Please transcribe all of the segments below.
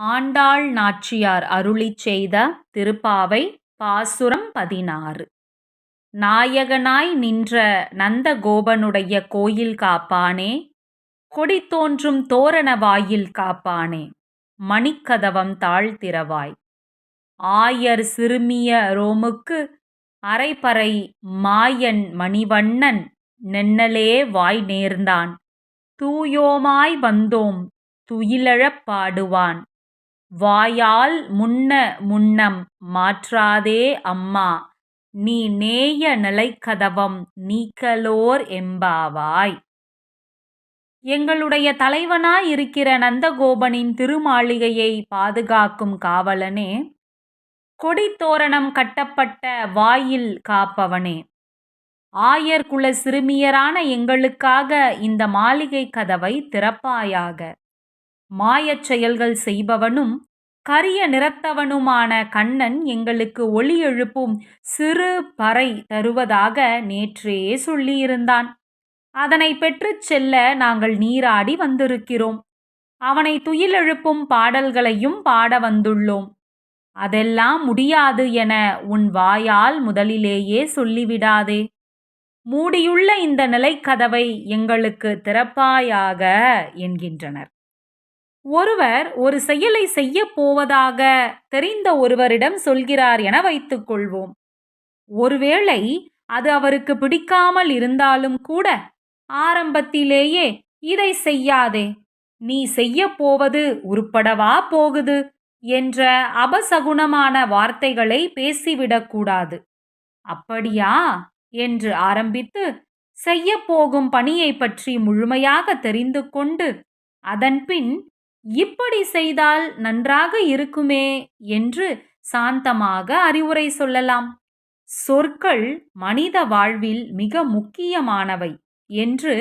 ஆண்டாள் நாச்சியார் அருளிச் செய்த திருப்பாவை பாசுரம் பதினாறு. நாயகனாய் நின்ற நந்தகோபனுடைய கோயில் காப்பானே கொடி தோன்றும் தோரண வாயில் காப்பானே மணிக்கதவம் தாழ்த்திரவாய் ஆயர் சிறுமிய ரோமுக்கு அரைப்பறை மாயன் மணிவண்ணன் நென்னலே வாய் நேர்ந்தான். தூயோமாய் வந்தோம் துயிலழப் பாடுவான். வாயால் முன்ன முன்னம் மாற்றாதே அம்மா. நீ நேய நிலைக்கதவம் நீக்கலோர் எம்பாவாய் எங்களுடைய தலைவனாய் இருக்கிற நந்தகோபனின் திருமாளிகையை பாதுகாக்கும் காவலனே கொடித்தோரணம் கட்டப்பட்ட வாயில் காப்பவனே. ஆயர் குல சிறுமியரான எங்களுக்காக இந்த மாளிகை கதவை திறப்பாயாக. மாயச் செயல்கள் செய்பவனும் கரிய நிறத்தவனுமான கண்ணன் எங்களுக்கு ஒளி எழுப்பும் சிறு பறை தருவதாக நேற்றே சொல்லியிருந்தான். அதனை பெற்றுச் செல்ல நாங்கள் நீராடி வந்திருக்கிறோம். அவனை துயிலெழுப்பும் பாடல்களையும் பாட வந்துள்ளோம். அதெல்லாம் முடியாது என உன் வாயால் முதலிலேயே சொல்லிவிடாதே. மூடியுள்ள இந்த நிலைக்கதவை எங்களுக்கு திறப்பாயாக என்கின்றனர். ஒருவர் ஒரு செயலை செய்ய போவதாக தெரிந்த ஒருவரிடம் சொல்கிறார் என வைத்துக் கொள்வோம். ஒருவேளை அது அவருக்கு பிடிக்காமல் இருந்தாலும் கூட ஆரம்பத்திலேயே இதை செய்யாதே நீ செய்ய போவது உருப்படவா போகுது என்ற அபசகுணமான வார்த்தைகளை பேசிவிடக்கூடாது அப்படியா? என்று ஆரம்பித்து செய்யப்போகும் பணியை பற்றி முழுமையாக தெரிந்து கொண்டு அதன்பின் இப்படி செய்தால் நன்றாக இருக்குமே என்று சாந்தமாக அறிவுரை சொல்லலாம். சொற்கள் மனித வாழ்வில் மிக முக்கியமானவை என்று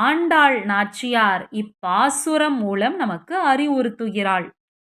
ஆண்டாள் நாச்சியார் இப்பாசுரம் மூலம் நமக்கு அறிவுறுத்துகிறாள்.